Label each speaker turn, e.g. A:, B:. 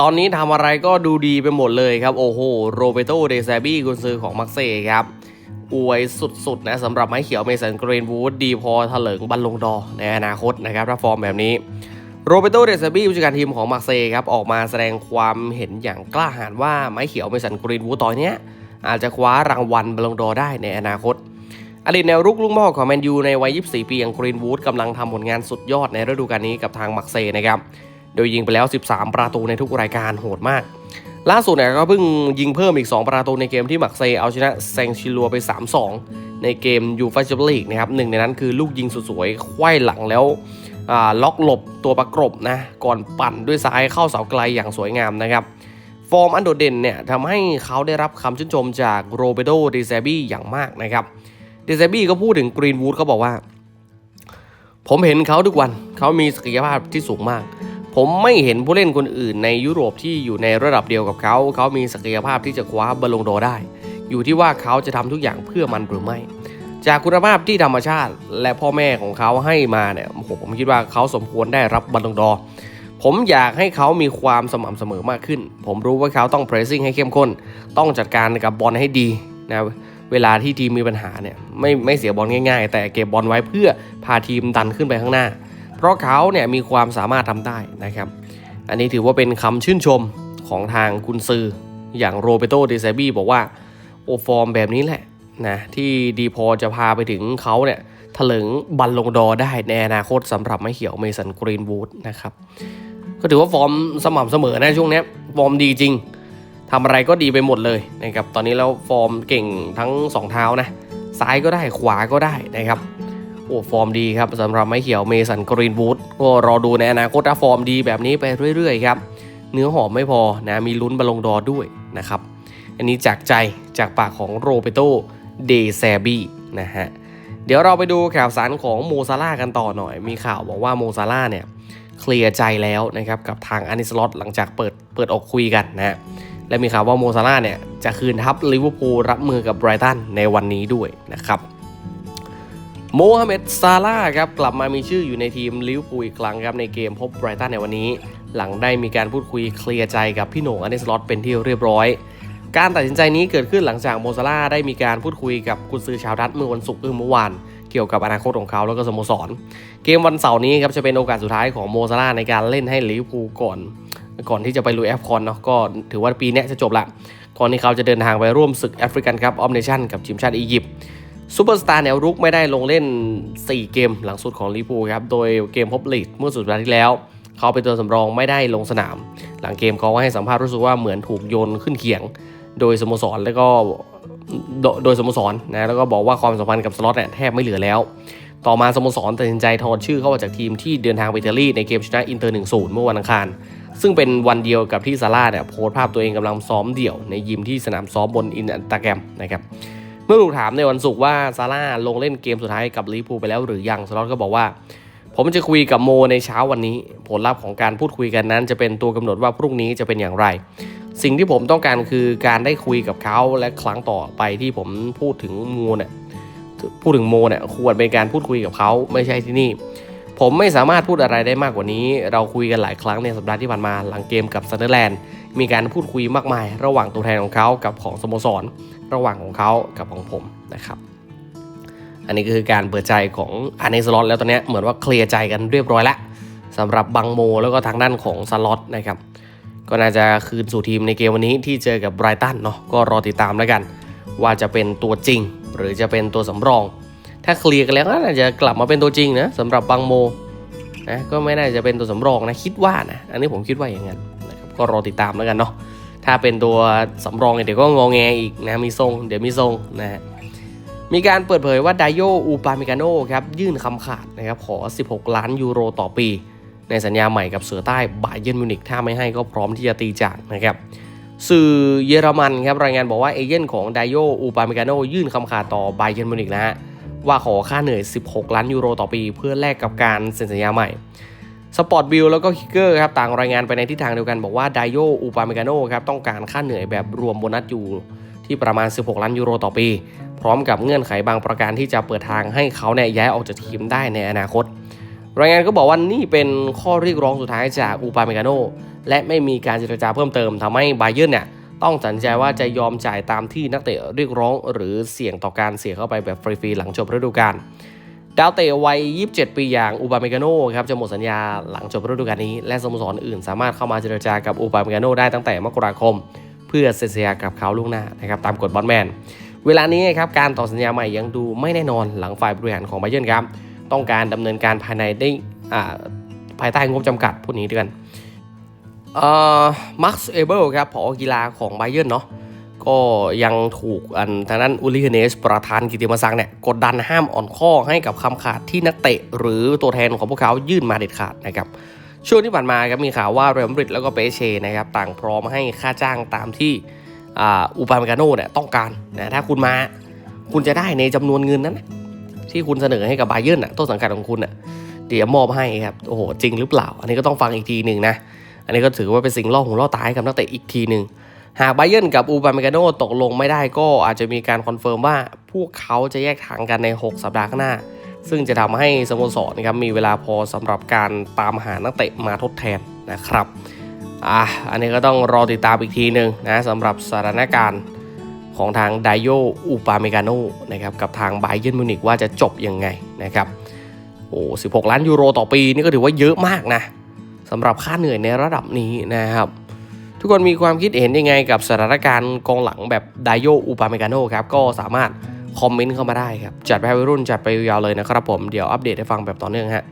A: ตอนนี้ทำอะไรก็ดูดีไปหมดเลยครับ โอ้โห โรเบโตเดซาบี้กุนซือของมักเซ่ครับอวยสุดๆนะสำหรับไม้เขียวเมสันกรีนวูดดีพอถลิงบัลลงดอในอนาคตนะครับถ้าฟอร์มแบบนี้โรเบโตเดซาบี้ผู้จัดการทีมของมาร์เซย์ครับออกมาแสดงความเห็นอย่างกล้าหาญว่าไม้เขียวเมสันกรีนวูดตอนเนี้ยอาจจะคว้ารางวัลบัลลงดอได้ในอนาคตอดีตแนวรุกลูกม่อของแมนยูในวัย 24 ปีอย่างกรีนวูดกำลังทำผลงานสุดยอดในฤดูกาลนี้กับทางมักเซย์นะครับ โดยยิงไปแล้ว 13 ประตูในทุกรายการโหดมาก ล่าสุดเนี่ยก็เพิ่งยิงเพิ่มอีก 2 ประตูในเกมที่มักเซย์เอาชนะแซงชิลัวไป 3-2 ในเกมยูฟ่าแชมเปี้ยนลีกนะครับหนึ่งในนั้นคือลูกยิงสวยไขว้หลังแล้วล็อกหลบตัวประกบนะก่อนปั่นด้วยซ้ายเข้าเสาไกลอย่างสวยงามนะครับฟอร์มอันโดดเด่นเนี่ยทำให้เขาได้รับคำชื่นชมจากโรเบโตเดซบี้อย่างมากนะครับเดซบี้ก็พูดถึงกรีนวูดเขาบอกว่า ผมเห็นเขาทุกวันเขามีศักยภาพที่สูงมาก ผมไม่เห็นผู้เล่นคนอื่นในยุโรปที่อยู่ในระดับเดียวกับเขา เขามีศักยภาพที่จะคว้าบอลลงดอได้ อยู่ที่ว่าเขาจะทำทุกอย่างเพื่อมันหรือไม่ จากคุณภาพที่ธรรมชาติและพ่อแม่ของเขาให้มาเนี่ยผมคิดว่าเขาสมควรได้รับบอลลงดอผมอยากให้เขามีความสม่ำเสมอมากขึ้น ผมรู้ว่าเขาต้องเพรสซิ่งให้เข้มข้น ต้องจัดการกับบอลให้ดีนะเวลาที่ทีมมีปัญหาเนี่ยไม่ไม่เสียบอลง่าย ๆ แต่เก็บบอลไว้เพื่อพาทีมดันขึ้นไปข้างหน้า เพราะเขาเนี่ยมีความสามารถทำได้นะครับ อันนี้ถือว่าเป็นคำชื่นชมของทางกุนซืออย่างโรเบโตเดซบี้บอกว่าโอฟอร์มแบบนี้แหละนะที่ดีพอจะพาไปถึงเขาเนี่ยถลึงบัลลงดอได้ในอนาคตสำหรับไม้เขียวเมสันกรีนวูดนะครับก็ถือว่าฟอร์มสม่ำเสมอนะช่วงนี้ฟอร์มดีจริงทำอะไรก็ดีไปหมดเลยนะครับตอนนี้แล้วฟอร์มเก่งทั้งสองเท้านะซ้ายก็ได้ขวาก็ได้นะครับ อ้ฟอร์มดีครับสำหรับไม้เขียวเมสันกรีนวูดก็รอดูในอนาคตถ้าฟอร์มดีแบบนี้ไปเรื่อยๆครับเนื้อหอมไม่พอนะมีลุ้นบอลงดอด้วยนะครับ อันนี้จากใจจากปากของโรเบโตเดแซบีนะฮะเดี๋ยวเราไปดูข่าวสารของโมซาร่ากันต่อหน่อย มีข่าวบอกว่าโมซาร่าเนี่ยเคลียร์ใจแล้วนะครับกับทางอานิสลอตหลังจากเปิดเปิดออกคุยกันนะฮะและมีข่าวว่าโมซาร่าเนี่ยจะคืนทัพลิเวอร์พูลรับมือกับไบรตันในวันนี้ด้วยนะครับ โมฮัมเหม็ดซาร่าครับกลับมามีชื่ออยู่ในทีมลิเวอร์พูลอีกครั้งครับในเกมพบไบรตันในวันนี้ หลังได้มีการพูดคุยเคลียร์ใจกับพี่โหน่งอานิสลอตเป็นที่เรียบร้อย การตัดสินใจนี้เกิดขึ้นหลังจากโมซาร่าได้มีการพูดคุยกับกุนซือชาวดัตเมื่อวันศุกร์เมื่อวานเกี่ยวกับอนาคตของเขาแล้วก็สโมสร เกมวันเสาร์นี้ครับจะเป็นโอกาสสุดท้ายของโมซาร่าในการเล่นให้ลิเวอร์พูลก่อน ก่อนที่จะไปลุยแอฟคอนเนาะก็ถือว่าปีนี้จะจบละก่อนที่เขาจะเดินทางไปร่วมศึกแอฟริกันคัพออฟเนชั่นกับทีมชาติอียิปต์ ซูเปอร์สตาร์แนวรุกไม่ได้ลงเล่น 4 เกมหลังสุดของลิเวอร์พูครับ โดยเกมพบลีดเมื่อสุดสัปดาห์ที่แล้ว เขาเป็นตัวสำรองไม่ได้ลงสนาม หลังเกมเขาก็ให้สัมภาษณ์รู้สึกว่าเหมือนถูกโยนขึ้นเขียง โดยสโมสรแล้วก็โดโดยสโมสรนะแล้วก็บอกว่าความสัมพันธ์กับสล็อตเนี่ยแทบไม่เหลือแล้ว ต่อมาสโมสรตัดสินใจถอดชื่อเข้าออกจากทีมที่เดินทางไปอิตาลีในเกมชนะอินเตอร์1-0 เมื่อวันอังคารซึ่งเป็นวันเดียวกับที่ซาร่าเนี่ยโพสต์ภาพตัวเองกำลังซ้อมเดี่ยวในยิมที่สนามซ้อมบนอินสตาแกรมนะครับ เมื่อถูกถามในวันศุกร์ว่าซาร่าลงเล่นเกมสุดท้ายกับลิเวอร์พูลไปแล้วหรือยังสล็อตก็บอกว่า ผมจะคุยกับโมในเช้าวันนี้ ผลลัพธ์ของการพูดคุยกันนั้น จะเป็นตัวกำหนดว่าพรุ่งนี้จะเป็นอย่างไร สิ่งที่ผมต้องการคือการได้คุยกับเขาและครั้งต่อไปที่ผมพูดถึงโมเนี่ยพูดถึงโมเนี่ยควรเป็นการพูดคุยกับเขาไม่ใช่ที่นี่ ผมไม่สามารถพูดอะไรได้มากกว่านี้ เราคุยกันหลายครั้งในสัปดาห์ที่ผ่านมาหลังเกมกับซันเดอร์แลนด์ มีการพูดคุยมากมาย ระหว่างตัวแทนของเขากับของสโมสร ระหว่างของเขากับของผมนะครับ อันนี้ก็คือการเปิดใจของอันเนสล็อตแล้วตอนนี้เหมือนว่าเคลียร์ใจกันเรียบร้อยแล้วสำหรับบังโมแล้วก็ทางด้านของสล็อตนะครับก็น่าจะคืนสู่ทีมในเกมวันนี้ที่เจอกับไบรตันเนาะก็รอติดตามแล้วกัน ว่าจะเป็นตัวจริง หรือจะเป็นตัวสำรอง ถ้าเคลียร์กันแล้วก็น่าจะกลับมาเป็นตัวจริงนะสำหรับบังโมนะก็ไม่น่าจะเป็นตัวสำรองนะคิดว่านะอันนี้ผมคิดว่าอย่างนั้น ก็รอติดตามแล้วกันเนาะถ้าเป็นตัวสำรองเนี่ยเดี๋ยวก็งอแงอีกนะมีทรงเดี๋ยวมีทรงนะฮะมีการเปิดเผยว่าไดโยอูปามิกาโนครับยื่นคำขาดนะครับขอ 16 ล้านยูโรต่อปี ในสัญญาใหม่กับเสือใต้บาเยร์นมิวนิกถ้าไม่ให้ก็พร้อมที่จะตีจากนะครับสื่อเยอรมันครับรายงานบอกว่าเอเย่นของไดโยอูปามิกาโนยื่นคำขาดต่อบาเยร์นมิวนิกนะฮะว่าขอค่าเหนื่อย 16 ล้านยูโรต่อปี เพื่อแลกกับการเซ็นสัญญาใหม่ สปอร์ตบิลแล้วก็คิกเกอร์ครับต่างรายงานไปในทิศทางเดียวกันบอกว่าไดโยอูปาเมกาโนครับต้องการค่าเหนื่อยแบบรวมโบนัสอยู่ที่ประมาณ 16 ล้านยูโรต่อปี พร้อมกับเงื่อนไขบางประการที่จะเปิดทางให้เขาเนี่ยย้ายออกจากทีมได้ในอนาคต รายงานก็บอกว่านี่เป็นข้อเรียกร้องสุดท้ายจากอูปาเมกาโนและไม่มีการเจรจาเพิ่มเติมทำให้ไบเยิร์เนี่ยต้องตัดใจว่าจะยอมจ่ายตามที่นักเตะเรียกร้อง หรือเสี่ยงต่อการเสียเข้าไปแบบฟรีๆหลังจบฤดูกาล ดาวเตะวัย 27 ปีอย่างอูบาเมกาโนครับจะหมดสัญญาหลังจบฤดูกาลนี้ และสโมสรอื่นสามารถเข้ามาเจรจากับอูบาเมกาโนได้ตั้งแต่มกราคม เพื่อเซ็นสัญญากับเขาล่วงหน้านะครับตามกฎบอลแมน เวลานี้ครับการต่อสัญญาใหม่ยังดูไม่แน่นอนหลังฝ่ายบริหารของไบเยนครับต้องการดำเนินการภายในได้อ่าภายใต้งบจำกัดพูดนี้ด้วยกันเอ่อมาร์คเอเบิลครับผอกีฬาของไบเยนเนาะ ก็ยังถูกอันทางด้านอุลิเฮเนสประธานกิติมศักดิ์เนี่ยกดดันห้ามอ่อนข้อให้กับคำขาดที่นักเตะ หรือตัวแทนของพวกเขายื่นมาเด็ดขาดนะครับช่วงที่ผ่านมาครับมีข่าวว่าเรอัลมาดริดแล้วก็เปเช่นะครับต่างพร้อมให้ค่าจ้างตามที่อ่าอูปาเมกาโน่เนี่ยต้องการนะถ้าคุณมาคุณจะได้ในจำนวนเงินนั้น ที่คุณเสนอให้กับบาเยิร์นน่ะต้นสังกัดของคุณน่ะเดี๋ยวมอบให้ครับโอ้โหจริงหรือเปล่า อันนี้ก็ต้องฟังอีกทีหนึ่งนะอันนี้ก็ถือว่าเป็นสิ่งล่อหูล่อตาให้กับนักเตะอีกทีหนึ่ง หากไบเยนกับอูปาเมกาโนตกลงไม่ได้ก็อาจจะมีการคอนเฟิร์มว่าพวกเขาจะแยกทางกันใน 6 สัปดาห์ข้างหน้า ซึ่งจะทำให้สโมสรนะครับมีเวลาพอสำหรับการตามหานักเตะมาทดแทนนะครับอะอันนี้ก็ต้องรอติดตามอีกทีหนึ่งนะสำหรับสถานการณ์ของทางไดโยอูปาเมกาโนนะครับกับทางไบเยนมิวนิกว่าจะจบยังไงนะครับโอ้16 ล้านยูโรต่อปีนี่ก็ถือว่าเยอะมากนะสำหรับค่าเหนื่อยในระดับนี้นะครับ ทุกคนมีความคิดเห็นยังไงกับสถานการณ์กองหลังแบบไดโยอูปาเมกาโนครับ ก็สามารถคอมเมนต์เข้ามาได้ครับ จัดไปวัยรุ่นจัดไปยาวๆเลยนะครับผม เดี๋ยวอัปเดตให้ฟังแบบต่อเนื่องฮะ